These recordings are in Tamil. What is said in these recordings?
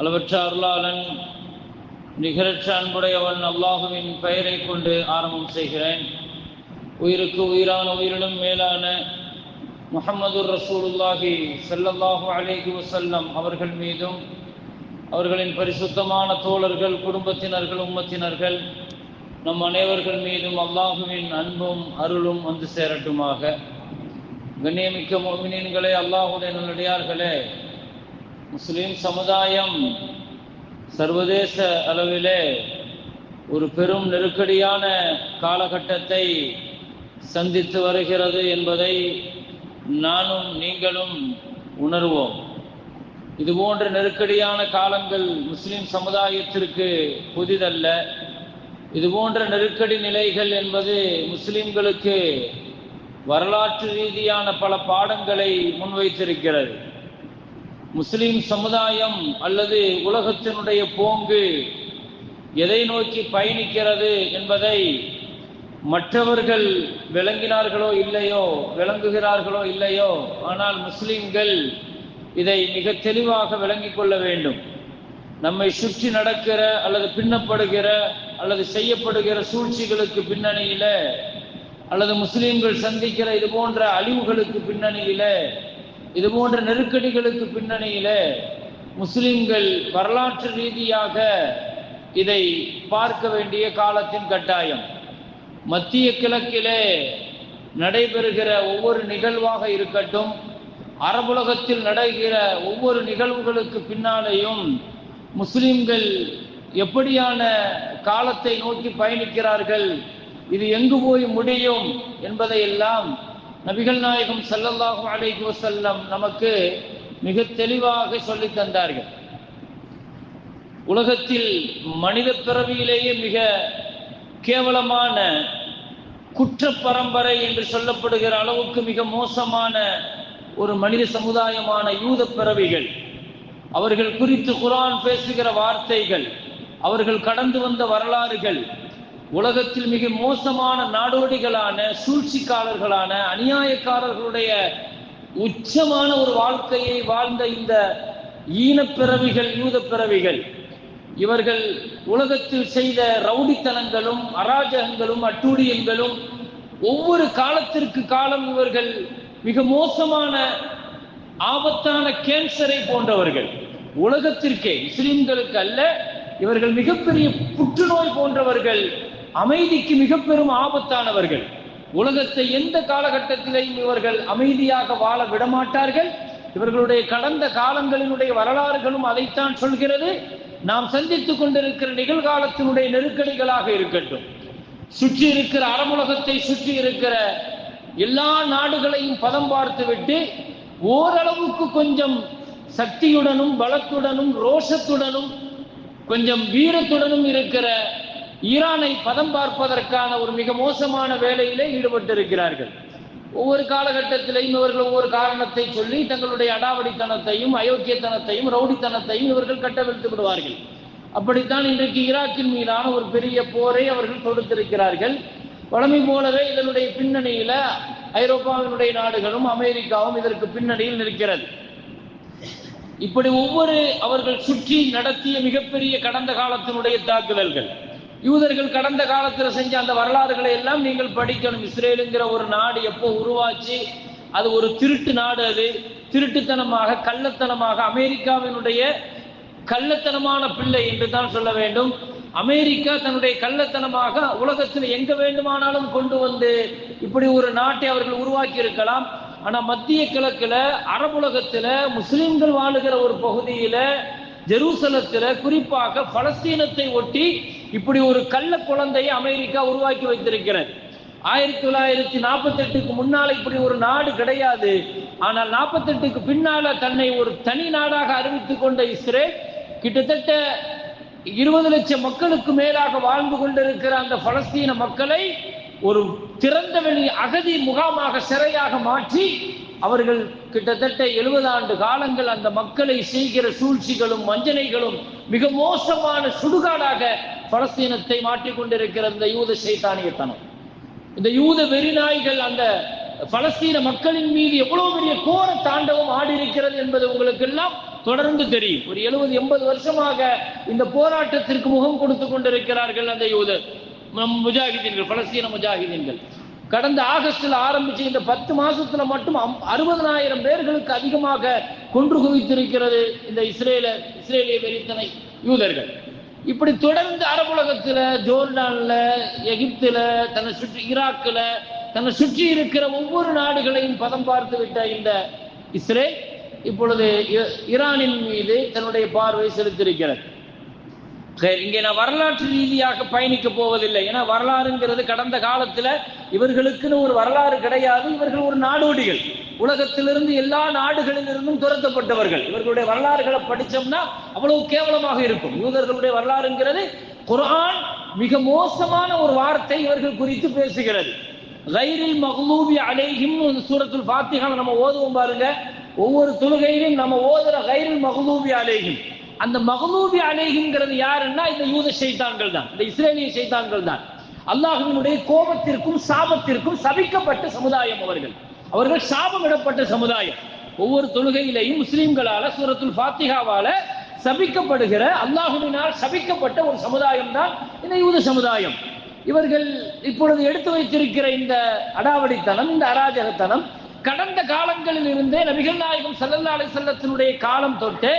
அளவற்ற அருளாளன் நிகரற்ற அன்புடையவன் அல்லாஹுவின் பெயரை கொண்டு ஆரம்பம் செய்கிறேன். உயிருக்கு உயிரான உயிரிலும் மேலான முகமது ரசூலுல்லாஹி செல்லல்லாஹு அலேஹி வசல்லம் அவர்கள் மீதும் அவர்களின் பரிசுத்தமான தோழர்கள் குடும்பத்தினர்கள் உம்மத்தினர்கள் நம் அனைவர்கள் மீதும் அல்லாஹுவின் அன்பும் அருளும் வந்து சேரட்டுமாக. கண்ணியமிக்க மோமினியன்களே அல்லாஹுடைய நல்லடியார்களே முஸ்லீம் சமுதாயம் சர்வதேச அளவிலே ஒரு பெரும் நெருக்கடியான காலகட்டத்தை சந்தித்து வருகிறது என்பதை நானும் நீங்களும் உணர்வோம். இது போன்ற நெருக்கடியான காலங்கள் முஸ்லிம் சமுதாயத்திற்கு புதிதல்ல. இது போன்ற நெருக்கடி நிலைகள் என்பது முஸ்லிம்களுக்கு வரலாற்று ரீதியான பல பாடங்களை முன்வைத்திருக்கிறது. முஸ்லிம் சமுதாயம் அல்லது உலகத்தினுடைய போங்கு எதை நோக்கி பயணிக்கிறது என்பதை மற்றவர்கள் விளங்கினார்களோ இல்லையோ விளங்குகிறார்களோ இல்லையோ ஆனால் முஸ்லிம்கள் இதை மிக தெளிவாக விளங்கிக் கொள்ள வேண்டும். நம்மை சுற்றி நடக்கிற அல்லது பின்னப்படுகிற அல்லது செய்யப்படுகிற சூழ்ச்சிகளுக்கு பின்னணியில அல்லது முஸ்லிம்கள் சந்திக்கிற இது போன்ற அழிவுகளுக்கு பின்னணியில இது போன்ற நெருக்கடிகளுக்கு பின்னணியில முஸ்லிம்கள் வரலாற்று ரீதியாக இதை பார்க்க வேண்டிய காலத்தின் கட்டாயம். மத்திய கிழக்கிலே நடைபெறுகிற ஒவ்வொரு நிகழ்வாக இருக்கட்டும் அரபுலகத்தில் நடைகிற ஒவ்வொரு நிகழ்வுகளுக்கு பின்னாலேயும் முஸ்லிம்கள் எப்படியான காலத்தை நோக்கி பயணிக்கிறார்கள் இது எங்கு போய் முடியும் என்பதை எல்லாம் நபிகள் நாயகம் சல்லல்லாஹு அலைஹி வசல்லம் நமக்கு மிக தெளிவாக சொல்லி தந்தார்கள். உலகத்தில் மனித பிறவியிலேயே மிக கேவலமான குற்ற பரம்பரை என்று சொல்லப்படுகிற அளவுக்கு மிக மோசமான ஒரு மனித சமுதாயமான யூத பிறவிகள் அவர்கள் குறித்து குரான் பேசுகிற வார்த்தைகள் அவர்கள் கடந்து வந்த வரலாறுகள் உலகத்தில் மிக மோசமான நாடோடிகளான சூழ்ச்சிக்காரர்களான அநியாயக்காரர்களுடைய உச்சமான ஒரு வாழ்க்கையை வாழ்ந்த இந்த ஈனப்பிறவிகள் யூத பிறவிகள் இவர்கள் உலகத்தில் செய்த ரவுடித்தனங்களும் அராஜகங்களும் அட்டூழியங்களும் ஒவ்வொரு காலத்திற்கு காலம் இவர்கள் மிக மோசமான ஆபத்தான கேன்சரை போன்றவர்கள். உலகத்திற்கே முஸ்லிம்களுக்கு அல்ல இவர்கள் மிகப்பெரிய புற்றுநோய் போன்றவர்கள். அமைதிக்கு மிக பெரும் ஆபத்தானவர்கள். உலகத்தை எந்த காலகட்டத்திலையும் இவர்கள் அமைதியாக வாழ விடமாட்டார்கள். இவர்களுடைய கடந்த காலங்களினுடைய வரலாறுகளும் அதைத்தான் சொல்கிறது. நாம் சந்தித்துக் கொண்டிருக்கிற நிகழ்காலத்தினுடைய நெருக்கடிகளாக இருக்கட்டும். சுற்றி இருக்கிற அறமுலகத்தை சுற்றி இருக்கிற எல்லா நாடுகளையும் பதம் பார்த்துவிட்டு ஓரளவுக்கு கொஞ்சம் சக்தியுடனும் பலத்துடனும் ரோஷத்துடனும் கொஞ்சம் வீரத்துடனும் இருக்கிற ஈரானை பதம் பார்ப்பதற்கான ஒரு மிக மோசமான வேலையிலே ஈடுபட்டிருக்கிறார்கள். ஒவ்வொரு காலகட்டத்திலையும் இவர்கள் ஒவ்வொரு காரணத்தை சொல்லி தங்களுடைய அடாவடித்தனத்தையும் அயோக்கியத்தனத்தையும் ரவுடித்தனத்தையும் இவர்கள் கட்டவிழ்த்து விடுவார்கள். அப்படித்தான் இன்றைக்கு ஈராக்கின் மீதான ஒரு பெரிய போரை அவர்கள் தொடுத்திருக்கிறார்கள். வளமை போலவே இதனுடைய பின்னணியில ஐரோப்பாவினுடைய நாடுகளும் அமெரிக்காவும் இதற்கு பின்னணியில் நிற்கிறது. இப்படி ஒவ்வொரு அவர்கள் சுற்றி நடத்திய மிகப்பெரிய கடந்த காலத்தினுடைய தாக்குதல்கள். யூதர்கள் கடந்த காலத்தில் செஞ்ச அந்த வரலாறுகளை எல்லாம் நீங்கள் படிக்கணும். இஸ்ரேலுங்கிற ஒரு நாடு எப்போ உருவாச்சு? அது ஒரு திருட்டு நாடு அது. திருட்டுத்தனமாக கள்ளத்தனமாக அமெரிக்காவினுடைய கள்ளத்தனமான பிள்ளை என்று தான் சொல்ல வேண்டும். அமெரிக்கா தன்னுடைய கள்ளத்தனமாக உலகத்தில் எங்க வேண்டுமானாலும் கொண்டு வந்து இப்படி ஒரு நாட்டை அவர்கள் உருவாக்கி இருக்கலாம். ஆனா மத்திய கிழக்குல அரபுலகத்துல முஸ்லிம்கள் வாழுகிற ஒரு பகுதியில ஜெருசலத்தில் குறிப்பாக பலஸ்தீனத்தை ஒட்டி இப்படி ஒரு கள்ள குழந்தையை அமெரிக்கா உருவாக்கி வைத்திருக்கிறது. ஆயிரத்தி தொள்ளாயிரத்தி நாற்பத்தி எட்டுக்கு முன்னால் இப்படி ஒரு நாடு கிடையாது. ஆனால் நாற்பத்தி எட்டுக்கு பின்னால தன்னை ஒரு தனி நாடாக அறிவித்துக் கொண்ட இஸ்ரேல் கிட்டத்தட்ட இருபது லட்சம் மக்களுக்கு மேலாக வாழ்ந்து கொண்டிருக்கிற அந்த பலஸ்தீன மக்களை ஒரு திறந்த வெளி அகதி முகாமாக சிறையாக மாற்றி அவர்கள் கிட்டத்தட்ட எழுபது ஆண்டு காலங்கள் அந்த மக்களை செய்கிற சூழ்ச்சிகளும் வஞ்சனைகளும் மிக மோசமான சுடுகாடாக பலஸ்தீனத்தை மாற்றிக் கொண்டிருக்கிற இந்த யூத சைத்தானியத்தனம். இந்த யூத வெறிநாய்கள் அந்த பலஸ்தீன மக்களின் மீது எவ்வளவு பெரிய கோர தாண்டவம் ஆடி இருக்கிறது என்பது உங்களுக்கு எல்லாம் தொடர்ந்து தெரியும். ஒரு எழுபது எண்பது வருஷமாக இந்த போராட்டத்திற்கு முகம் கொடுத்து கொண்டிருக்கிறார்கள் அந்த யூத நம் முஜாஹிதீன்கள் பலஸ்தீன முஜாஹிதீன்கள். கடந்த ஆகஸ்டில் ஆரம்பிச்சு இந்த பத்து மாசத்துல மட்டும் அம்- அறுபதனாயிரம் பேர்களுக்கு அதிகமாக கொன்று குவித்திருக்கிறது இந்த இஸ்ரேல இஸ்ரேலிய வெறித்தனை யூதர்கள். இப்படி தொடர்ந்து அரபுலகத்துல ஜோர்டான்ல எகிப்துல தன்னை சுற்றி ஈராக்கில் தன்னை சுற்றி இருக்கிற ஒவ்வொரு நாடுகளையும் பதம் பார்த்து விட்ட இந்த இஸ்ரேல் இப்பொழுது இ- ஈரானின் மீது தன்னுடைய பார்வை செலுத்தியிருக்கிறது. சரி, இங்கே நான் வரலாற்று ரீதியாக பயணிக்க போவதில்லை. ஏன்னா வரலாறுங்கிறது கடந்த காலத்துல இவர்களுக்குன்னு ஒரு வரலாறு கிடையாது. இவர்கள் ஒரு நாடோடிகள். உலகத்திலிருந்து எல்லா நாடுகளிலிருந்தும் துரத்தப்பட்டவர்கள். இவர்களுடைய வரலாறுகளை படிச்சோம்னா அவ்வளவு கேவலமாக இருக்கும். யூதர்களுடைய வரலாறுங்கிறது குர்ஆன் மிக மோசமான ஒரு வார்த்தை இவர்கள் குறித்து பேசுகிறது. கைரில் மஹ்லூபி அலேஹிம் சூரத்துல் ஃபாத்திஹால நம்ம ஓதுவோம் பாருங்க. ஒவ்வொரு தொழுகையிலும் நம்ம ஓதுற கைரில் மஹ்லூபி அலேஹிம். அந்த மகமூபி அலேஹிங்கிறது யாருன்னா இந்த யூத சைத்தான்கள் தான் இந்த இஸ்ரேலிய சைத்தான்கள் தான். அல்லாஹினுடைய கோபத்திற்கும் சாபத்திற்கும் சபிக்கப்பட்ட சமுதாயம் அவர்கள். அவர்கள் சாபமிடப்பட்ட சமுதாயம். ஒவ்வொரு தொழுகையிலையும் முஸ்லீம்களால சூரத்துல் ஃபாத்திகாவால சபிக்கப்படுகிற அல்லாஹுவினால் சபிக்கப்பட்ட ஒரு சமுதாயம் தான் இந்த யூத சமுதாயம். இவர்கள் இப்பொழுது எடுத்து வைத்திருக்கிற இந்த அடாவடித்தனம் இந்த அராஜகத்தனம் கடந்த காலங்களில் இருந்தே நபிகள் நாயகம் சல்லல்லா அலிசல்லத்தினுடைய காலம் தொட்டு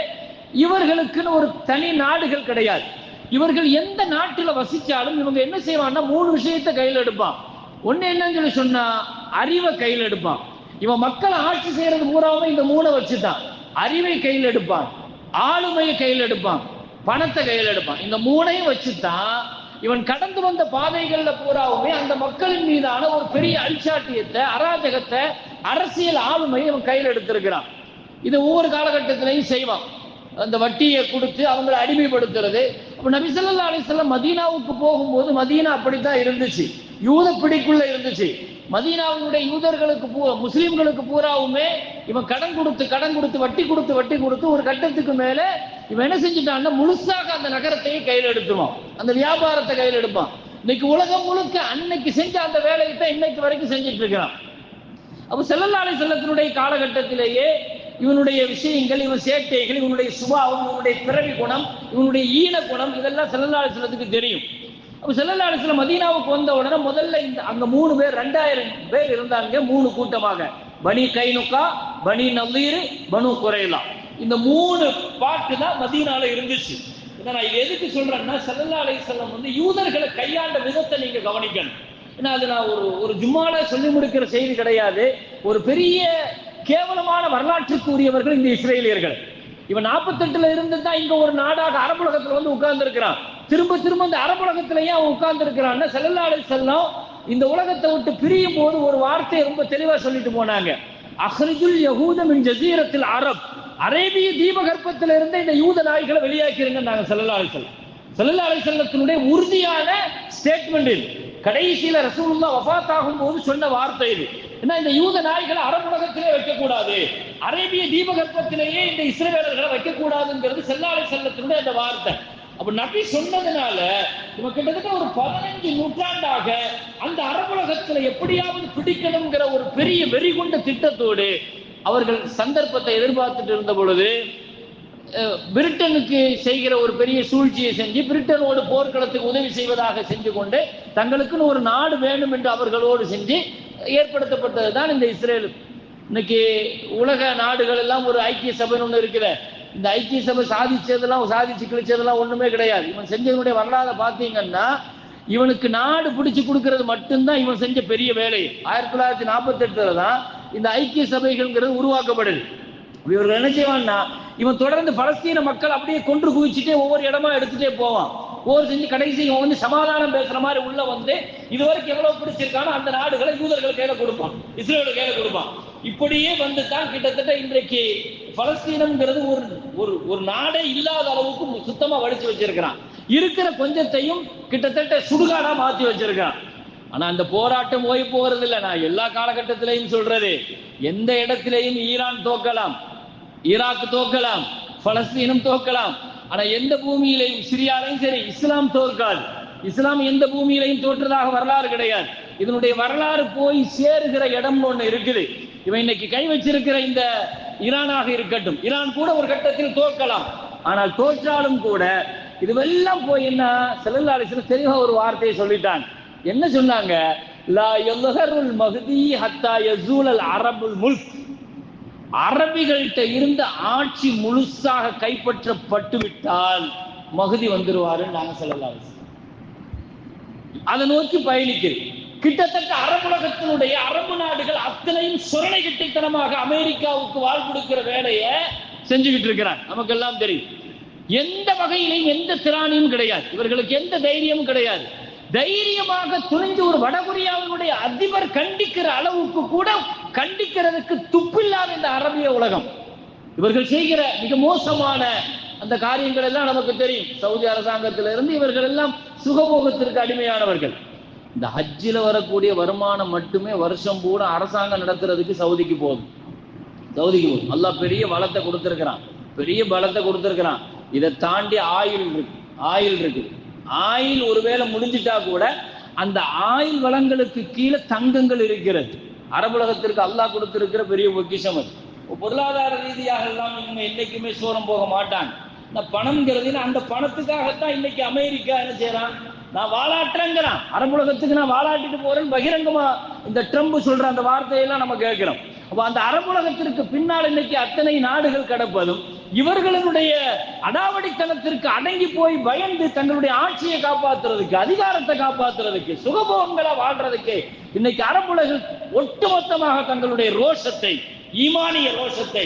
இவர்களுக்குன்னு ஒரு தனி நாடுகள் கிடையாது. இவர்கள் எந்த நாட்டில் வசித்தாலும் இவங்க என்ன செய்வான்னா மூணு விஷயத்தை கையில் எடுப்பான். ஒன்று என்னன்னு சொல்லி சொன்னால் அறிவை கையில் எடுப்பான். இவன் மக்களை ஆட்சி செய்யறது பூராவும் இந்த மூணை வச்சுதான். அறிவை கையில் எடுப்பான். ஆளுமையை கையில் எடுப்பான். பணத்தை கையில் எடுப்பான். இந்த மூணையும் வச்சுதான் இவன் கடந்து வந்த பாதைகள்ல பூராவுமே அந்த மக்களின் மீதான ஒரு பெரிய அல்சாட்டியத்தை அராஜகத்தை அரசியல் ஆளுமையை இவன் கையில் எடுத்திருக்கிறான். இது ஒவ்வொரு காலகட்டத்திலையும் செய்வான். அந்த வட்டியை கொடுத்து அவங்களை அடிமைப்படுத்துறது. அப்போ நபிசல்லா ஸல்லல்லாஹு மதீனாவுக்கு போகும்போது மதீனா அப்படித்தான் இருந்துச்சு. யூத பிடிக்குள்ள இருந்துச்சு. மதீனாவுடைய யூதர்களுக்கு பூ முஸ்லீம்களுக்கு பூராவுமே இவன் கடன் கொடுத்து கடன் கொடுத்து வட்டி கொடுத்து வட்டி கொடுத்து ஒரு கட்டத்துக்கு மேலே இவன் என்ன செஞ்சுட்டான்னா முழுசாக அந்த நகரத்தையே கையில் எடுத்துவான் அந்த வியாபாரத்தை கையில் எடுப்பான். இன்னைக்கு உலகம் முழுக்க அன்னைக்கு செஞ்ச அந்த வேலையை தான் இன்னைக்கு வரைக்கும் செஞ்சுட்டு இருக்கிறான். அப்போ செல்லல்லாலை செல்லத்தினுடைய காலகட்டத்திலேயே இவனுடைய விஷயங்கள் இவன் சேட்டைகள் இவனுடைய சுபாவம் இவனுடைய பிறவி குணம் இவனுடைய ஈன குணம் இதெல்லாம் செல்லல்லாலை தெரியும். அப்போ செல்லல்லாலை மதீனாவுக்கு வந்த உடனே முதல்ல இந்த அங்க மூணு பேர் ரெண்டாயிரம் பேர் இருந்தாங்க மூணு கூட்டமாக. பனி கைனுக்கா பனி நல்லீர் பனு குறையலாம் இந்த மூணு பாட்டு தான் மதீனால இருந்துச்சு. நான் இது எதுக்கு சொல்றேன்னா செல்லல்லா அலை வந்து யூதர்களை கையாண்ட விதத்தை நீங்க கவனிக்கணும். ஏன்னா அது நான் ஒரு ஒரு ஜும்மால சொல்லி முடிக்கிற செய்தி கிடையாது. ஒரு பெரிய கேவலமான வரலாற்றுக்கு உரியவர்கள் இந்த இஸ்ரேலியர்கள். இவன் நாற்பத்தெட்டுல இருந்து தான் இங்க ஒரு நாடாக அரபுலகத்துல வந்து உட்கார்ந்து இருக்கிறான் திரும்ப திரும்ப இந்த அரபுலகத்திலேயே அவன் உட்கார்ந்து இருக்கிறான் செல்லாடல் செல்லம் இந்த உலகத்தை விட்டு பிரியும் போது ஒரு வார்த்தையை ரொம்ப தெளிவா சொல்லிட்டு போனாங்க. அஹ்ரிஜுல் யகூதமின் ஜசீரத்தில் அரப். அரேபிய தீபகற்பத்தில் இருந்த இந்த யூத நாய்களை வெளியாக்கிருங்க நாங்க செல்லல்லா செல்லம் செல்லல்லா செல்லத்தினுடைய உறுதியான ஸ்டேட்மெண்ட் இது. கடைசியில ரசூலுல்லா வஃபாத்தாகும் போது சொன்ன வார்த்தை இது. ஏன்னா இந்த யூத நாய்களை அரபுலகத்திலே வைக்கக்கூடாது. அரேபிய தீபகற்பத்திலேயே இந்த இஸ்ரேலர்களை வைக்கக்கூடாதுங்கிறது செல்லாலை செல்லத்தினுடைய அந்த வார்த்தை. அப்ப நபி சொன்னதுனால இவன் கிட்டத்தட்ட ஒரு பதினஞ்சு நூற்றாண்டாக அந்த அரபுலகத்துல எப்படியாவது பிடிக்கணுங்கிற ஒரு பெரிய வெறி கொண்ட திட்டத்தோடு அவர்கள் சந்தர்ப்பத்தை எதிர்பார்த்துட்டு இருந்த பொழுது பிரிட்டனுக்கு செய்கிற ஒரு பெரிய சூழ்ச்சியை செஞ்சு பிரிட்டனோடு போர்க்களத்துக்கு உதவி செய்வதாக செஞ்சு கொண்டு தங்களுக்குன்னு ஒரு நாடு வேண்டும் என்று அவர்களோடு செஞ்சு ஏற்படுத்தப்பட்டது தான் இந்த இஸ்ரேல். இன்னைக்கு உலக நாடுகள் எல்லாம் ஒரு ஐக்கிய சபைன்னு ஒன்று இருக்குது இந்த ஐக்கிய சபை சாதிச்சதெல்லாம் சாதிச்சு கிழிச்சதெல்லாம் ஒண்ணுமே கிடையாது. இவன் செஞ்சதனுடைய வரலாறு பார்த்தீங்கன்னா இவனுக்கு நாடு பிடிச்சு கொடுக்கறது மட்டும்தான் இவன் செஞ்ச பெரிய வேலை. ஆயிரத்தி தொள்ளாயிரத்தி நாற்பத்தி எட்டுல தான் இந்த ஐக்கிய சபைகள்ங்கிறது உருவாக்கப்படுது இவர்கள் என்ன செய்வான்னா இவன் தொடர்ந்து பலஸ்தீன மக்கள் அப்படியே கொன்று குவிச்சுட்டே ஒவ்வொரு இடமா எடுத்துட்டே போவான். ஒவ்வொரு செஞ்சு கடைசி இவன் வந்து சமாதானம் பேசுற மாதிரி உள்ள வந்து இதுவரைக்கும் எவ்வளவு பிடிச்சிருக்கானோ அந்த நாடுகளை யூதர்கள் கையில கொடுப்பான். இஸ்ரேலோட கையில கொடுப்பான். இப்படியே வந்து தான் கிட்டத்தட்ட இன்றைக்கு பலஸ்தீனம்ங்கிறது ஒரு ஒரு ஒரு நாடே இல்லாத அளவுக்கு சுத்தமா வடிச்சு வச்சிருக்கிறான். இருக்கிற கொஞ்சத்தையும் கிட்டத்தட்ட சுடுகாடா மாத்தி வச்சிருக்கான் ஆனா அந்த போராட்டம் ஓய் போகிறது இல்லை நான் எல்லா காலகட்டத்திலையும் சொல்றது எந்த இடத்திலையும் ஈரான் தோக்கலாம் ஈராக் தோக்கலாம் பலஸ்தீனம் தோக்கலாம் ஆனா எந்த பூமியிலையும் சிரியாலையும் சரி இஸ்லாம் தோற்காது. இஸ்லாம் எந்த பூமியிலையும் தோற்றதாக வரலாறு கிடையாது. இதனுடைய வரலாறு போய் சேருகிற இடம் ஒண்ணு இருக்குது. இவன் இன்னைக்கு கை வச்சிருக்கிற இந்த ஈரானாக இருக்கட்டும். ஈரான் கூட ஒரு கட்டத்தில் தோற்கலாம். ஆனால் தோற்றாலும் கூட இதுவெல்லாம் போய் என்ன செல்லல்லாலிசில தெளிவா ஒரு வார்த்தையை சொல்லிட்டாங்க. என்ன சொன்னாங்க? லா யல்ஹருல் மஹ்தி ஹத்தா யசூலல் அரபுல் முல்க். அரபிகள்கிட்ட இருந்த ஆட்சி முழுசாக கைப்பற்றப்பட்டு விட்டால் மகுதி வந்துருவாருன்னு நாங்க சொல்லலாம். அதை நோக்கி பயணிக்கிறது கிட்டத்தட்ட அரபுலகத்தினுடைய அரபு நாடுகள் அத்தனையும் சுரணை கிட்டித்தனமாக அமெரிக்காவுக்கு வாழ் கொடுக்கிற வேலையை செஞ்சுக்கிட்டு இருக்கிறாங்க நமக்கெல்லாம் தெரியும். எந்த வகையிலையும் எந்த திராணியும் கிடையாது. இவர்களுக்கு எந்த தைரியமும் கிடையாது. தைரியமாக துணிஞ்சு ஒரு வடகொரியாவினுடைய அதிபர் கண்டிக்கிற அளவுக்கு கூட கண்டிக்கிறதுக்கு துப்பில்லாத இந்த அரபிய உலகம். இவர்கள் செய்கிற மிக மோசமான அந்த காரியங்கள் எல்லாம் நமக்கு தெரியும். சவுதி அரசாங்கத்திலிருந்து இவர்கள் எல்லாம் சுகபோகத்திற்கு அடிமையானவர்கள். இந்த ஹஜ்ஜில் வரக்கூடிய வருமானம் மட்டுமே வருஷம் பூரா அரசாங்கம் நடத்துறதுக்கு சவுதிக்கு போதும். சவுதிக்கு போதும். நல்லா பெரிய வளத்தை கொடுத்துருக்கிறான். பெரிய பலத்தை கொடுத்துருக்கிறான். இதை தாண்டி ஆயில் இருக்கு. ஆயில் இருக்குது ஆயில் ஒருவேளை முடிஞ்சிட்டா கூட அந்த ஆயில் வளங்களுக்கு கீழே தங்கங்கள் இருக்கிறது. அரபுலகத்திற்கு அல்லாஹ் கொடுத்திருக்கிற பெரிய பொக்கிஷம் அது. பொருளாதார ரீதியாக எல்லாம் இவங்க என்னைக்குமே சோரம் போக மாட்டாங்க. இந்த பணம்ங்கிறது அந்த பணத்துக்காகத்தான் இன்னைக்கு அமெரிக்கா என்ன செய்யறான் நான் வாழாட்டுறேங்கிறான் அரபுலகத்துக்கு நான் வாழாட்டிட்டு போறேன்னு பகிரங்கமா இந்த ட்ரம்ப் சொல்ற அந்த வார்த்தையெல்லாம் நம்ம கேட்கிறோம். அப்போ அந்த அரபுலகத்திற்கு பின்னால் இன்னைக்கு அத்தனை நாடுகள் கிடப்பதும் இவர்களுடைய அடாவடித்தனத்திற்கு அடங்கி போய் பயந்து தங்களுடைய ஆட்சியை காப்பாத்துறதுக்கு அதிகாரத்தை காப்பாற்றுறதுக்கு சுகபோகங்களா வாழ்றதுக்கு இன்னைக்கு அரபுலகில் ஒட்டுமொத்தமாக தங்களுடைய ரோஷத்தை ஈமானிய ரோஷத்தை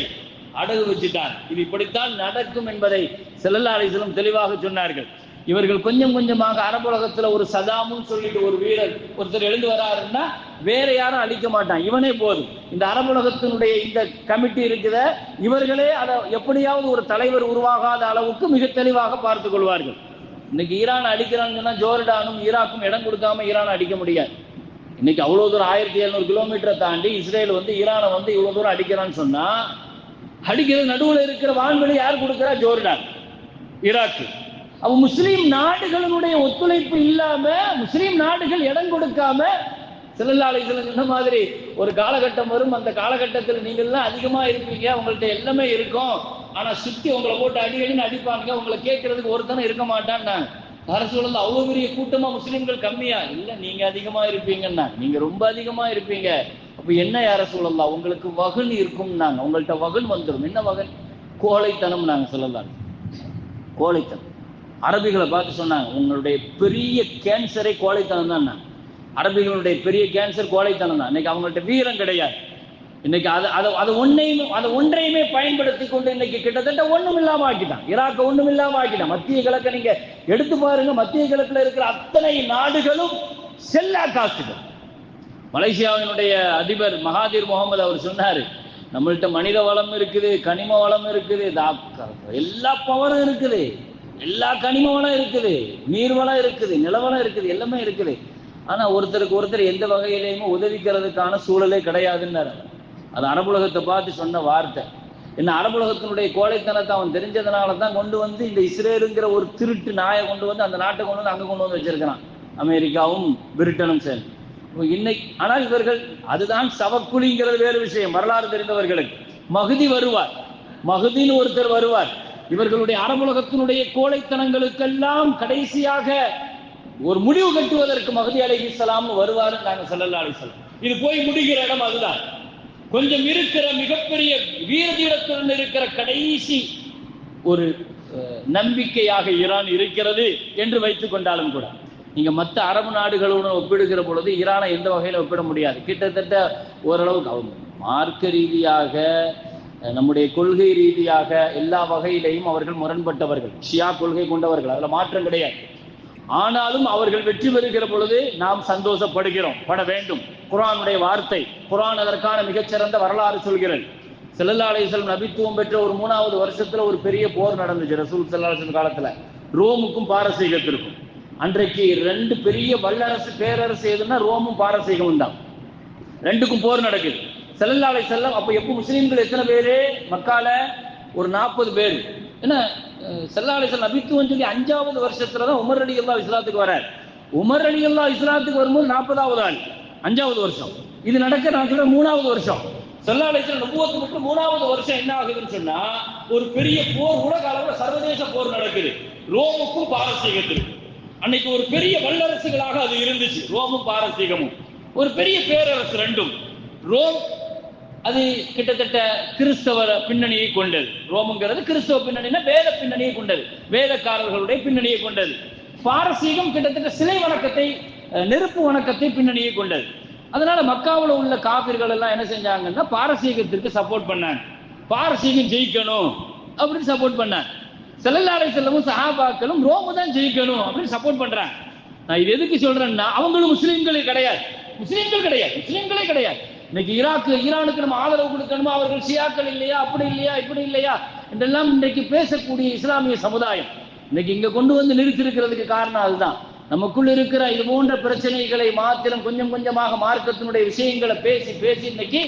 அடகு வச்சுட்டார். இது இப்படித்தான் நடக்கும் என்பதை செல்லல்லாரிசலும் தெளிவாக சொன்னார்கள். இவர்கள் கொஞ்சம் கொஞ்சமாக அரபுலகத்துல ஒரு சதாமுன்னு சொல்லிட்டு ஒரு வீரர் ஒருத்தர் எழுந்து வராருன்னா வேற யாரும் அழிக்க மாட்டான். இவனே போதும். இந்த அரபுலகத்தினுடைய இந்த கமிட்டி இருக்குத இவர்களே அதை எப்படியாவது ஒரு தலைவர் உருவாகாத அளவுக்கு மிக தெளிவாக பார்த்து கொள்வார்கள். இன்னைக்கு ஈரான் அடிக்கிறான்னு ஜோர்டானும் ஈராக்கும் இடம் கொடுக்காம ஈரான் அடிக்க முடியாது. இன்னைக்கு அவ்வளவு தூரம் ஆயிரத்தி எழுநூறு கிலோமீட்டரை தாண்டி இஸ்ரேல் வந்து ஈரானை வந்து இவ்வளவு தூரம் அடிக்கிறான்னு சொன்னா அடிக்கிறது நடுவில் இருக்கிற வான்வெளி யார் கொடுக்கிறா? ஜோர்டான். ஈராக்கு. அவ முஸ்லீம் நாடுகளினுடைய ஒத்துழைப்பு இல்லாம முஸ்லீம் நாடுகள் இடம் கொடுக்காம சிலல்லாலைகள் சொன்ன மாதிரி ஒரு காலகட்டம் வரும். அந்த காலகட்டத்தில் நீங்கள்லாம் அதிகமாக இருப்பீங்க. உங்கள்ட்ட எல்லாமே இருக்கும். ஆனால் சுற்றி உங்களை போட்டு அடி அடின்னு அடிப்பாங்க உங்களை கேட்கறதுக்கு ஒருத்தனும் இருக்க மாட்டான்னா அரசு அவ்வளோ பெரிய கூட்டமாக முஸ்லீம்கள் கம்மியா? இல்லை நீங்கள் அதிகமாக இருப்பீங்கன்னா. நீங்கள் ரொம்ப அதிகமாக இருப்பீங்க. அப்போ என்ன யார சொல்லலாம் உங்களுக்கு வகன் இருக்கும் நாங்கள் உங்கள்கிட்ட வகன் வந்துடும் என்ன வகன் கோழைத்தனம் நாங்கள் சொல்லலாம் கோழைத்தனம். அரபிகளை பார்த்து சொன்னாங்க உங்களுடைய பெரிய கேன்சரை கோழைத்தனம் தான் அரபிகளுடைய பெரிய கேன்சர் கோழைத்தனம் தான். இன்னைக்கு அவங்கள்ட்ட வீரம் கிடையாது. இன்னைக்கு அது அதை அதை ஒன்றையும் அதை ஒன்றையுமே பயன்படுத்தி கொண்டு இன்னைக்கு கிட்டத்தட்ட ஒன்றும் இல்லாமல் ஆக்கிட்டான். ஈராக்க ஒன்றும் இல்லாமல் ஆக்கிட்டான். மத்திய கிழக்கை நீங்கள் எடுத்து பாருங்க மத்திய கிழக்கில் இருக்கிற அத்தனை நாடுகளும் செல்லா காசுகள். மலேசியாவினுடைய அதிபர் மகாதீர் முகமது அவர் சொன்னார் நம்மள்கிட்ட மனித வளம் இருக்குது கனிம வளம் இருக்குது எல்லா பவரும் இருக்குது. எல்லா கனிம வளம் இருக்குது. நீர்வளம் இருக்குது நிலவளம் இருக்குது எல்லாமே இருக்குது. ஆனா ஒருத்தருக்கு ஒருத்தர் எந்த வகையிலையுமே உதவிக்கிறதுக்கான சூழலே கிடையாதுன்னாரு அது அரபுலகத்தை பார்த்து சொன்ன வார்த்தை. என்ன அரபுலகத்தினுடைய கோழைத்தனத்தை அவன் தெரிஞ்சதுனால தான் கொண்டு வந்து இந்த இஸ்ரேலுங்கிற ஒரு திருட்டு நாயை கொண்டு வந்து அந்த நாட்டை கொண்டு வந்து அங்கே கொண்டு வந்து வச்சிருக்கிறான். அமெரிக்காவும் பிரிட்டனும் சேர்ந்து. இன்னைக்கு ஆனால் இவர்கள் அதுதான் சவக்குழிங்கிறது வேறு விஷயம். வரலாறு தெரிந்தவர்களுக்கு. மகுதி வருவார். மகுதின்னு ஒருத்தர் வருவார். இவர்களுடைய அரபுலகத்தினுடைய கோழைத்தனங்களுக்கெல்லாம் கடைசியாக ஒரு முடிவு கட்டுவதற்கு மகதி அலஹி சலாம்னு வருவாரு நாங்கள் சல்லல்லா அலிசல்லாம் இது போய் முடிகிற இடம் அதுதான். கொஞ்சம் இருக்கிற மிகப்பெரிய வீரதீரத்துடன் இருக்கிற கடைசி ஒரு நம்பிக்கையாக ஈரான் இருக்கிறது என்று வைத்துக் கொண்டாலும் கூட நீங்க மற்ற அரபு நாடுகளுடன் ஒப்பிடுகிற பொழுது ஈரானை எந்த வகையில ஒப்பிட முடியாது. கிட்டத்தட்ட ஓரளவுக்கு அவங்க மார்க்க ரீதியாக நம்முடைய கொள்கை ரீதியாக எல்லா வகையிலையும் அவர்கள் முரண்பட்டவர்கள் ஷியா கொள்கை கொண்டவர்கள் அதில் மாற்றம் கிடையாது. ஆனாலும் அவர்கள் வெற்றி பெறுகிற பொழுது நாம் சந்தோஷப்படுகிறோம். பட வேண்டும். குரானுடைய வார்த்தை குரான் அதற்கான மிகச்சிறந்த வரலாறு சொல்கிறது. செல்லல்லா அலிஸ்லம் நபித்துவம் பெற்ற ஒரு மூணாவது வருஷத்துல ஒரு பெரிய போர் நடந்துச்சு ரசூல் செல்லாசன் காலத்துல. ரோமுக்கும் பாரசீகத்திற்கும். அன்றைக்கு ரெண்டு பெரிய வல்லரசு பேரரசு எதுன்னா ரோமும் பாரசீகமும் தான். ரெண்டுக்கும் போர் நடக்குது. செல்லல்லாலை செல்லம் அப்போ எப்போ முஸ்லீம்கள் எத்தனை பேர்? மக்கால ஒரு நாற்பது பேர். என்ன செல்லாலை செல்லம் நபித்துவம் சொல்லி அஞ்சாவது வருஷத்துல தான் உமர் அலி அல்லா இஸ்லாத்துக்கு வரார். உமர் அலி அல்லா இஸ்லாத்துக்கு வரும்போது நாற்பதாவது ஆள் அஞ்சாவது வருஷம். இது நடக்க நான் சொல்ற மூணாவது வருஷம். செல்லாலயத்தில் நுபுவத்து மட்டும் மூணாவது வருஷம் என்ன ஆகுதுன்னு சொன்னா ஒரு பெரிய போர் உலக அளவுல சர்வதேச போர் நடக்குது. ரோமுக்கும் பாரசீகத்திற்கும் அன்னைக்கு ஒரு பெரிய வல்லரசுகளாக அது இருந்துச்சு ரோமும் பாரசீகமும். ஒரு பெரிய பேரரசு ரெண்டும். ரோம் அது கிட்டத்தட்ட கிறிஸ்தவ பின்னணியை கொண்டது. ரோமங்கிறது கிறிஸ்தவ பின்னணினா வேத பின்னணியை கொண்டது. வேதக்காரர்களுடைய பின்னணியை கொண்டது. பாரசீகம் கிட்டத்தட்ட சிலை வணக்கத்தை நெருப்பு வணக்கத்தை பின்னணியை கொண்டது. அதனால மக்காவில் உள்ள காபிர்கள் எல்லாம் என்ன செஞ்சாங்கன்னா பாரசீகத்திற்கு சப்போர்ட் பண்ணாங்க. பாரசீகம் ஜெயிக்கணும் அப்படின்னு சப்போர்ட் பண்ணாங்க. செல்லல்லாரை செல்லவும் சஹாபாக்களும் ரோமு தான் ஜெயிக்கணும் அப்படின்னு சப்போர்ட் பண்றாங்க. நான் இது எதுக்கு சொல்றேன்னா அவங்களும் முஸ்லீம்களே கிடையாது. முஸ்லீம்கள் கிடையாது. முஸ்லீம்களே கிடையாது. இன்னைக்கு ஈராக்கு ஈரானுக்கு நம்ம ஆதரவு கொடுக்கணுமா? அவர்கள் ஷியாக்கள் இல்லையா? அப்படி இல்லையா? இப்படி இல்லையா? என்றெல்லாம் இன்றைக்கு பேசக்கூடிய இஸ்லாமிய சமுதாயம் இன்னைக்கு இங்க கொண்டு வந்து நிறுத்திருக்கிறதுக்கு காரணம் அதுதான். நமக்குள் இருக்கிற இது போன்ற பிரச்சனைகளை மாத்திரம் கொஞ்சம் கொஞ்சமாக மார்க்கத்தினுடைய விஷயங்களை பேசி பேசி இன்னைக்கு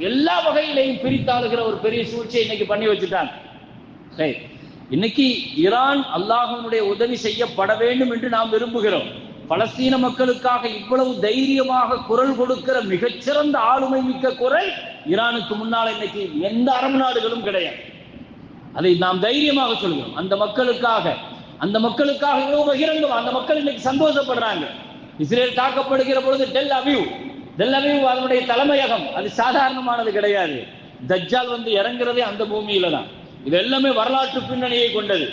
எல்லா வகையிலையும் பிரித்தாளுகிற ஒரு பெரிய சூழ்ச்சியை இன்னைக்கு பண்ணி வச்சுட்டாங்க. சரி. இன்னைக்கு ஈரான் அல்லாஹனுடைய உதவி செய்யப்பட வேண்டும் என்று நாம் விரும்புகிறோம். பலஸ்தீன மக்களுக்காக இவ்வளவு தைரியமாக குரல் கொடுக்கிற மிகச்சிறந்த ஆளுமை மிக்க குரல் ஈரானுக்கு முன்னால் இன்னைக்கு எந்த அரபு நாடுகளும் கிடையாது. அதை நாம் தைரியமாக சொல்கிறோம். அந்த மக்களுக்காக அந்த மக்களுக்காக இவ்வளவு பகிரங்கம் அந்த மக்கள் இன்னைக்கு சந்தோஷப்படுறாங்க. இஸ்ரேல் தாக்கப்படுகிற பொழுது டெல் அவியூ டெல் அவியூ அதனுடைய தலைமையகம் அது சாதாரணமானது கிடையாது. தஜ்ஜால் வந்து இறங்குறதே அந்த பூமியில தான் இது எல்லாமே வரலாற்று பின்னணியை கொண்டது.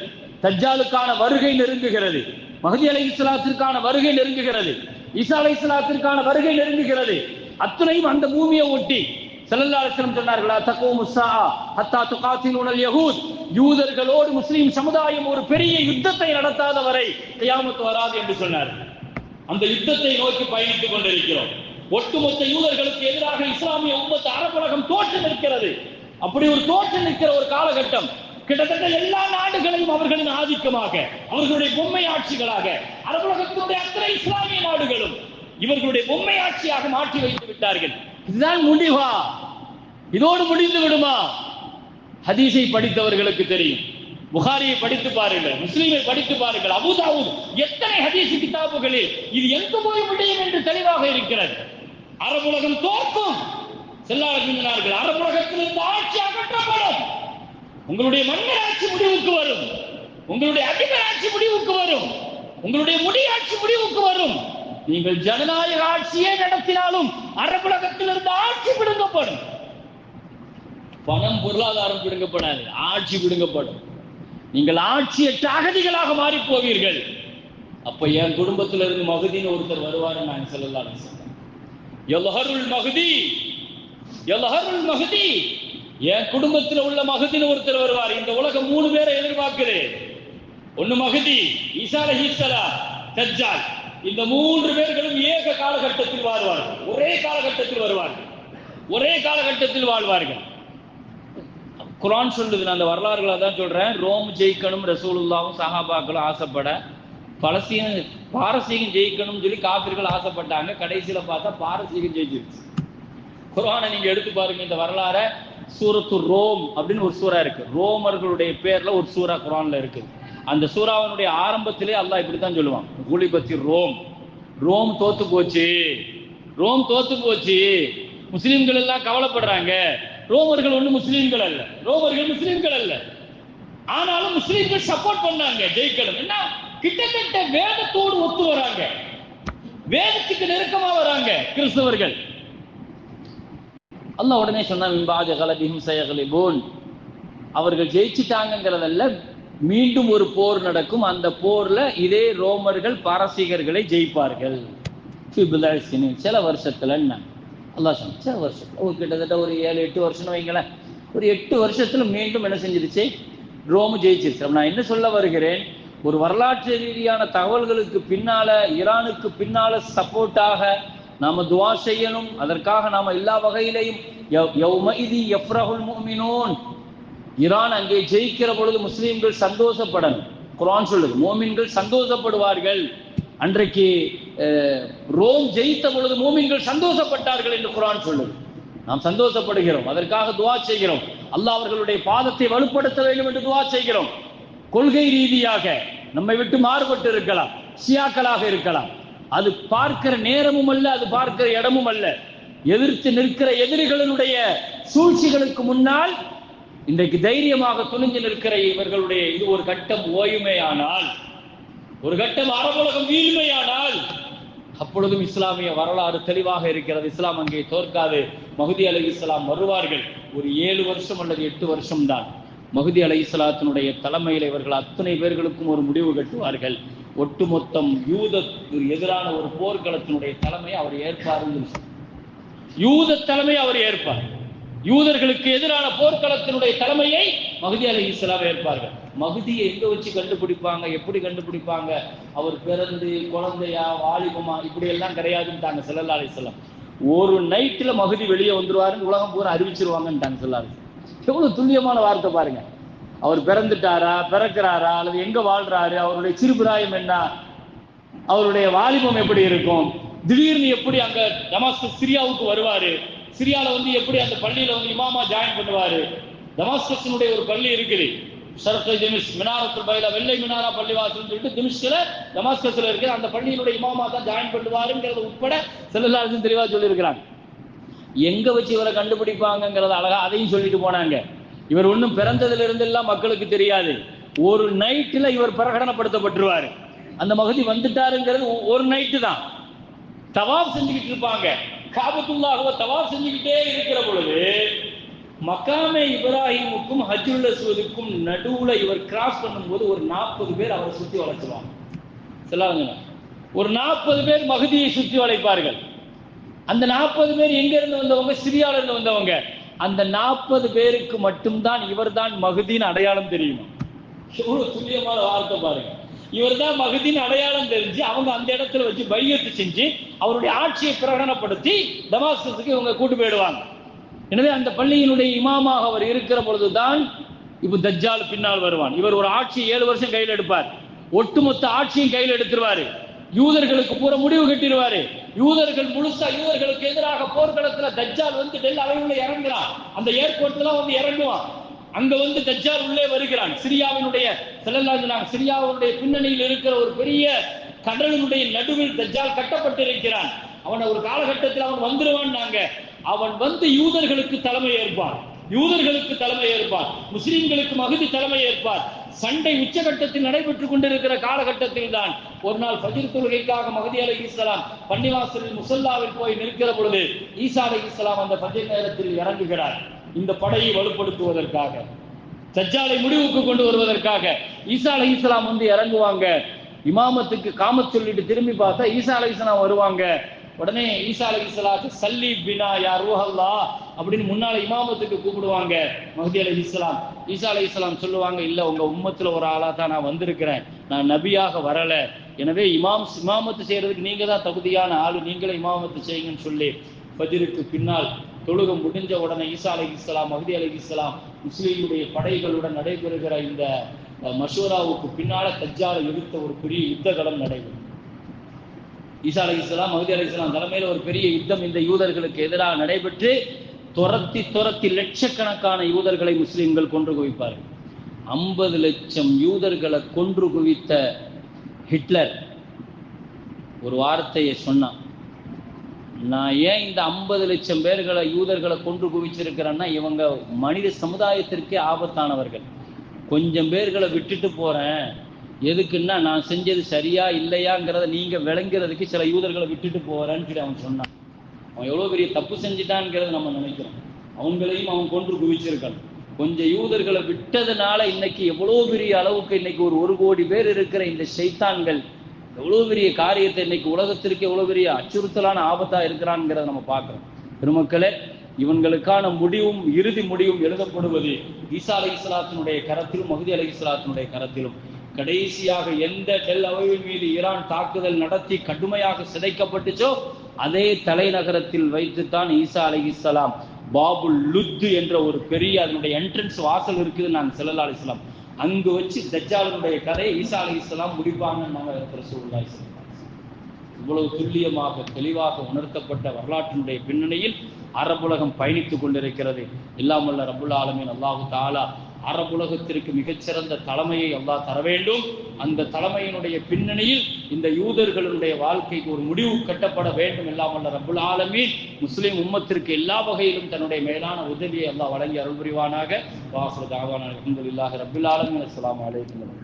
தஜ்ஜாலுக்கான வருகை நெருங்குகிறது. மகதி அலை இஸ்லாத்திற்கான வருகை நெருங்குகிறது. ஈசா அலை இஸ்லாத்திற்கான வருகை நெருங்குகிறது. அத்துணையும் அந்த பூமியை ஒட்டி செல்லல்லாசனம் சொன்னார்களா தக்கோ முஸ்ஸா ஹத்தா துகாத்தின் உணல் யகூத் யூதர்களோடு முஸ்லீம் சமுதாயம் ஒரு பெரிய யுத்தத்தை நடத்தாத வரை கையாமத்து வராது என்று சொன்னார். அந்த யுத்தத்தை நோக்கி பயணித்துக் கொண்டிருக்கிறோம். ஒட்டுமொத்த யூதர்களுக்கு எதிராக இஸ்லாமிய உம்மத்து அரபுலகம் தோற்று நிற்கிறது. அப்படி ஒரு தோற்று நிற்கிற ஒரு காலகட்டம் கிட்டத்தட்ட எல்லா நாடுகளையும் அவர்களின் ஆதிக்கமாக அவர்களுடைய பொம்மை ஆட்சிகளாக அரபுலகத்தினுடைய அத்தனை இஸ்லாமிய நாடுகளும் இவர்களுடைய பொம்மை ஆட்சியாக மாற்றி வைத்து விட்டார்கள். இதுதான் முடிவா? இதோடு முடிந்து விடுமா? ஹதீஸை படித்தவர்களுக்கு தெரியும். புகாரியை படித்து பாருங்கள் முஸ்லீமை படித்து பாருங்கள். அபுதாவும் எத்தனை ஹதீஸ் கிதாபுகளில் இது எங்கு போய் முடியும் என்று தெளிவாக இருக்கிறது. அரபுலகம் தோற்கும். செல்லார்கள் அரபுலகத்தில் இந்த ஆட்சி அகற்றப்படும். உங்களுடைய மன்னர் ஆட்சி முடிவுக்கு வரும். உங்களுடைய அதிபராட்சி முடிவுக்கு வரும். உங்களுடைய முடியாட்சி முடிவுக்கு வரும். நீங்கள் ஜனநாயக ஆட்சியே நடத்தினாலும் அரபுலகத்தில் இருந்து ஆட்சி பிடுங்கப்படும். பணம் பொருளாதாரம் பிடுங்கப்படாது ஆட்சி பிடுங்கப்படும். நீங்கள் ஆட்சியற்ற அகதிகளாக மாறி போவீர்கள். அப்ப என் குடும்பத்தில இருந்து மகுதின்னு ஒருத்தர் வருவார் நான் சொல்லலாம் எல்ஹருள் மகுதி எல்ஹருள் மகுதி. என் குடும்பத்தில் உள்ள மகுதின்னு ஒருத்தர் வருவார். இந்த உலகம் மூணு பேரை எதிர்பார்க்குது ஒண்ணு மகதி ஈசா அலைஹிஸ்ஸலா தஜ்ஜால். இந்த மூன்று பேர்களும் ஏக காலகட்டத்தில் வாழ்வார்கள். ஒரே காலகட்டத்தில் வருவார்கள். ஒரே காலகட்டத்தில் வாழ்வார்கள். குரான் சொல்லுது நான் அந்த வரலாறுகளை தான் சொல்றேன். ரோம் ஜெயிக்கணும் ரசூலுல்லாவும் சஹாபாக்களும் ஆசைப்பட. பலஸ்தீன பாரசீகம் ஜெயிக்கணும்னு சொல்லி காப்பிர்கள் ஆசைப்பட்டாங்க. கடைசியில் பார்த்தா பாரசீகம் ஜெயிச்சிருச்சு. குரானை நீங்க எடுத்து பாருங்க இந்த வரலாற சூரத்து ரோம் அப்படின்னு ஒரு சூறா இருக்கு. ரோமர்களுடைய பேர்ல ஒரு சூறா குரான்ல இருக்கு. அந்த சூறாவினுடைய ஆரம்பத்திலே அல்லாஹ் இப்படித்தான் சொல்லுவான். குலிபத்தி ரோம். ரோம் தோத்து போச்சு. ரோம் தோத்து போச்சு. முஸ்லிம்கள் எல்லாம் கவலைப்படுறாங்க. ரோமர்கள் ஒண்ணு முஸ்லிம்கள் அல்ல. ரோமர்கள் முஸ்லிம்கள் அல்ல. ஆனாலும் முஸ்லிம்கள் சப்போர்ட் பண்ணாங்க. ஜெயிக்கணும். என்ன? கிட்டத்தட்ட வேதத்தோடு ஒத்து வராங்க. வேதத்துக்கு நெருக்கமா வராங்க கிறிஸ்தவர்கள். அல்லாஹ் உடனே சொன்னான் அவர்கள் ஜெயிச்சிட்டாங்கிறதல்ல மீண்டும் ஒரு போர் நடக்கும். அந்த போர்ல இதே ரோமர்கள் பாரசீகர்களை ஜெயிப்பார்கள். சில வருஷத்துல என்ன? அல்லாஹ் சொன்ன சில வருஷத்துல. ஒரு கிட்டத்தட்ட ஒரு ஏழு எட்டு வருஷம் வைங்களேன். ஒரு எட்டு வருஷத்துல மீண்டும் என்ன செஞ்சிருச்சு? ரோம் ஜெயிச்சிருச்சு. நான் என்ன சொல்ல வருகிறேன்? ஒரு வரலாற்று ரீதியான தகவல்களுக்கு பின்னால ஈரானுக்கு பின்னால சப்போர்ட்டாக நாம துவா செய்யணும். அதற்காக நாம எல்லா வகையிலையும் ஈரான் அங்கே ஜெயிக்கிற பொழுது முஸ்லீம்கள் சந்தோஷப்படணும். குரான் சொல்லுது மோமின்கள் சந்தோஷப்படுவார்கள். அன்றைக்கு ரோம் ஜெயித்த பொழுது மோமின்கள் சந்தோஷப்பட்டார்கள் என்று குரான் சொல்லுது. நாம் சந்தோஷப்படுகிறோம் அதற்காக துவா செய்கிறோம். அல்லாஹ் அவர்களுடைய பாதத்தை வலுப்படுத்த வேண்டும் என்று துவா செய்கிறோம். கொள்கை ரீதியாக நம்மை விட்டு மாறுபட்டு இருக்கலாம் ஷியாக்களாக இருக்கலாம். அது பார்க்கிற நேரமும் அல்ல அது பார்க்கிற இடமும் அல்ல. எதிர்த்து நிற்கிற எதிரிகளினுடைய சூழ்ச்சிகளுக்கு முன்னால் இன்றைக்கு தைரியமாக துணிஞ்சு நிற்கிற இவர்களுடைய இது ஒரு கட்டம் ஓயுமையானால் ஒரு கட்டம் அரபுலகம் வீழ்மையானால் அப்பொழுதும் இஸ்லாமிய வரலாறு தெளிவாக இருக்கிறது. இஸ்லாம் அங்கே தோற்காது. மகுதி அலை இஸ்லாம் வருவார்கள். ஒரு ஏழு வருஷம் அல்லது எட்டு வருஷம் தான் மகுதி அலை இஸ்லாத்தினுடைய தலைமையில் இவர்கள் அத்தனை பேர்களுக்கும் ஒரு முடிவு கட்டுவார்கள். ஒட்டுமொத்தம் யூதத்துக்கு எதிரான ஒரு போர்க்களத்தினுடைய தலைமை அவர் ஏற்பார் யூத தலைமை அவர் ஏற்பார். யூதர்களுக்கு எதிரான போர்க்களத்தினுடைய தலைமையை மகுதி அலி இஸ்லாம் ஏற்பார்கள். மகுதியை எங்க வச்சு கண்டுபிடிப்பாங்க? எப்படி கண்டுபிடிப்பாங்க? அவர் பிறந்து குழந்தையா வாலிபமா? இப்படி எல்லாம் கிடையாதுன்ட்டாங்க செல்லல்லா அலிஸ்லாம் ஒரு நைட்டில் மகுதி வெளியே வந்துருவாருன்னு உலகம் பூரா அறிவிச்சிருவாங்கன்ட்டாங்க செல்லாரு எவ்வளவு துல்லியமான வார்த்தை பாருங்க. அவர் பிறந்துட்டாரா பிறக்கிறாரா அல்லது எங்க வாழ்றாரு அவருடைய சிறுபிராயம் என்ன அவருடைய வாலிபம் எப்படி இருக்கும் திடீர்னு எப்படி அங்க டமாஸ்கஸ் சிரியாவுக்கு வருவாரு சிரியால வந்து எப்படி அந்த பள்ளியில வந்து இமாமா ஜாயின் பண்ணுவாரு டமாஸ்கஸினுடைய ஒரு பள்ளி இருக்குது. ஷர்கை திமிஷ் மினாரத்துல் பைலா வெள்ளை மினாரா பள்ளிவாசல் சொல்லிட்டு திமிஷ்ல டமாஸ்கஸ்ல இருக்கிற அந்த பள்ளியினுடைய இமாமா தான் ஜாயின் பண்ணுவாருங்கிறது உட்பட செல்லல்லாருக்கும் தெளிவா சொல்லியிருக்கிறாங்க எங்க வச்சு இவரை கண்டுபிடிப்பாங்கங்கிறத அழகா அதையும் சொல்லிட்டு போனாங்க. இவர் ஒன்றும் பிறந்ததுல இருந்து மக்களுக்கு தெரியாது. ஒரு நைட்டில் இவர் பிரகடனப்படுத்தப்பட்டுருவாரு. அந்த மகதி வந்துட்டாருங்கிறது ஒ- ஒரு நைட்டு தான். தவாப் செஞ்சுக்கிட்டு இருப்பாங்க. காபத்துல்லாஹுவ தவாப் செஞ்சுக்கிட்டே இருக்கிற பொழுது மக்காமே இப்ராஹிமுக்கும் ஹஜ்ருல் அஸ்வதுக்கும் நடுவுல இவர் கிராஸ் பண்ணும்போது ஒரு நாற்பது பேர் அவரை சுற்றி வளைச்சிருவாங்க சொல்லாதுங்க ஒரு நாற்பது பேர் மகதியை சுற்றி வளைப்பார்கள். அந்த நாற்பது பேர் எங்கேருந்து வந்தவங்க? சிரியால வந்தவங்க. அந்த நாற்பது பேருக்கு மட்டும்தான் இவர்தான் மகுதின்னு அடையாளம் தெரியுமா? எவ்வளவு துல்லியமான வார்த்தை பாருங்க. இவர்தான் மகுதின்னு அடையாளம் தெரிஞ்சு அவங்க அந்த இடத்துல வச்சு பையத்து செஞ்சு அவருடைய ஆட்சியை பிரகடனப்படுத்தி தமாஸ்கஸுக்கு இவங்க கூட்டு போயிடுவாங்க. எனவே அந்த பள்ளியினுடைய இமாமாக அவர் இருக்கிற பொழுதுதான் இப்போ தஜ்ஜால் பின்னால் வருவான். இவர் ஒரு ஆட்சியை ஏழு வருஷம் கையில் எடுப்பார். ஒட்டுமொத்த ஆட்சியும் கையில் எடுத்துருவாரு. யூதர்களுக்கு பூரா முடிவு கட்டிடுவாரு. யூதர்கள் முழுசா யூதர்களுக்கு எதிராக போர்க்களத்துல தஜ்ஜால் வந்து டெல் அலைவுல இறங்குறான். அந்த ஏர்போர்ட்ல வந்து இறங்குவான். அங்க வந்து தஜ்ஜால் உள்ளே வருகிறான். சிரியாவினுடைய செல்லலாம் சிரியாவினுடைய பின்னணியில் இருக்கிற ஒரு பெரிய கடலினுடைய நடுவில் தஜ்ஜால் கட்டப்பட்டிருக்கிறான். அவனை ஒரு காலகட்டத்தில் அவன் வந்துருவான் நாங்க. அவன் வந்து யூதர்களுக்கு தலைமை ஏற்பான். யூதர்களுக்கு தலைமை ஏற்பார் முஸ்லிம்களுக்கு மகுதி தலைமை ஏற்பார் சண்டை உச்சகட்டத்தில் நடைபெற்றுக் கொண்டிருக்கிற காலகட்டத்தில் தான் ஒரு நாள் பஜிர் தொழுகைக்காக மகதி அலை இஸ்லாம் பள்ளிவாசலில் முசல்லாவில் போய் நிற்கிற பொழுது ஈசா அலை இஸ்லாம் அந்த பஜிர் நேரத்தில் இறங்குகிறார். இந்த படையை வலுப்படுத்துவதற்காக சஜ்ஜாலை முடிவுக்கு கொண்டு வருவதற்காக ஈசா அலை இஸ்லாம் வந்து இறங்குவாங்க. இமாமத்துக்கு காம சொல்லிட்டு திரும்பி பார்த்தா ஈசா அலை இஸ்லாம் வருவாங்க. உடனே ஈசா அலி இஸ்லாத்து சல்லி பினா யா ரூஹல்லா அப்படின்னு முன்னால இமாமத்துக்கு கூப்பிடுவாங்க மஹதி அலி இஸ்லாம் ஈசா அலி இஸ்லாம் சொல்லுவாங்க இல்ல உங்க உம்மத்துல ஒரு ஆளா தான் நான் வந்திருக்கிறேன். நான் நபியாக வரல. எனவே இமாம் இமாமத்து செய்யறதுக்கு நீங்க தான் தகுதியான ஆளு. நீங்களே இமாமத்து செய்யுங்கன்னு சொல்லி பதிலுக்கு பின்னால் தொழுகம் முடிஞ்ச உடனே ஈசா அலி இஸ்லாம் மஹதி அலி இஸ்லாம் முஸ்லீமுடைய படைகளுடன் நடைபெறுகிற இந்த மஷூராவுக்கு பின்னால தஜ்ஜால எதிர்த்த ஒரு பெரிய யுத்த களம் நடைபெறும். ஈசா அலி இஸ்லாம் மஹதி அலி இஸ்லாம் தலைமையில் ஒரு பெரிய யுத்தம் இந்த யூதர்களுக்கு எதிராக நடைபெற்று துரத்தி துரத்தி லட்சக்கணக்கான யூதர்களை முஸ்லீம்கள் கொன்று குவிப்பார்கள். ஐம்பது லட்சம் யூதர்களை கொன்று குவித்த ஹிட்லர் ஒரு வார்த்தையை சொன்னான். நான் ஏன் இந்த ஐம்பது லட்சம் பேர்களை யூதர்களை கொன்று குவிச்சிருக்கிறேன்னா இவங்க மனித சமுதாயத்திற்கே ஆபத்தானவர்கள். கொஞ்சம் பேர்களை விட்டுட்டு போகிறேன் எதுக்குன்னா நான் செஞ்சது சரியா இல்லையாங்கிறத நீங்க விளங்குறதுக்கு சில யூதர்களை விட்டுட்டு போறேன்னு அவன் சொன்னான். அவன் எவ்வளோ பெரிய தப்பு செஞ்சுட்டான்ங்கிறத நம்ம நினைக்கிறோம். அவங்களையும் அவன் கொன்று குவிச்சிருக்கான் கொஞ்சம் யூதர்களை விட்டதுனால இன்னைக்கு எவ்வளோ பெரிய அளவுக்கு இன்னைக்கு ஒரு ஒரு கோடி பேர் இருக்கிற இந்த செய்தான்கள் எவ்வளோ பெரிய காரியத்தை இன்னைக்கு உலகத்திற்கு எவ்வளோ பெரிய அச்சுறுத்தலான ஆபத்தா இருக்கிறான்ங்கிறத நம்ம பார்க்குறோம். பெருமக்களே இவங்களுக்கான முடிவும் இறுதி முடிவும் எழுதப்படுவது ஈசா அலை இஸ்லாத்தினுடைய கரத்திலும் மகுதி அலை இஸ்லாத்தினுடைய கரத்திலும். கடைசியாக எந்த டெல் அவைவின் மீது ஈரான் தாக்குதல் நடத்தி கடுமையாக சிதைக்கப்பட்டுச்சோ அதே தலைநகரத்தில் வைத்துத்தான் ஈசா அலை இஸ்லாம் பாபுல் லுத்து என்ற ஒரு பெரிய அதனுடைய என்ட்ரன்ஸ் வாசல் இருக்குது நான் செல்லல்லா அலிஸ்லாம் அங்கு வச்சு தஜாலனுடைய கதையை ஈசா அலை இஸ்லாம் முடிப்பாங்கன்னு நாங்கள் ரசூலுல்லாஹி இவ்வளவு துல்லியமாக தெளிவாக உணர்த்தப்பட்ட வரலாற்றினுடைய பின்னணியில் அரபுலகம் பயணித்துக் கொண்டிருக்கிறது. இல்லாமல்ல ரபுல் ஆலமின் அல்லாஹு தாலா அரபுலகத்திற்கு மிகச்சிறந்த தலைமையை அல்லாஹ் தர வேண்டும் அந்த தலைமையினுடைய பின்னணியில் இந்த யூதர்களுடைய வாழ்க்கைக்கு ஒரு முடிவு கட்டப்பட வேண்டும் எல்லாம் ரபுல் ஆலமீ முஸ்லிம் உம்மத்திற்கு எல்லா வகையிலும் தன்னுடைய மேலான உதவியை அல்லாஹ் வழங்கி அருள் புரிவானாக. வாசல் தாவான அலமதுல்லாஹி ரப்புல் ஆலமீன். அஸ்லாம் அலைக்கும்.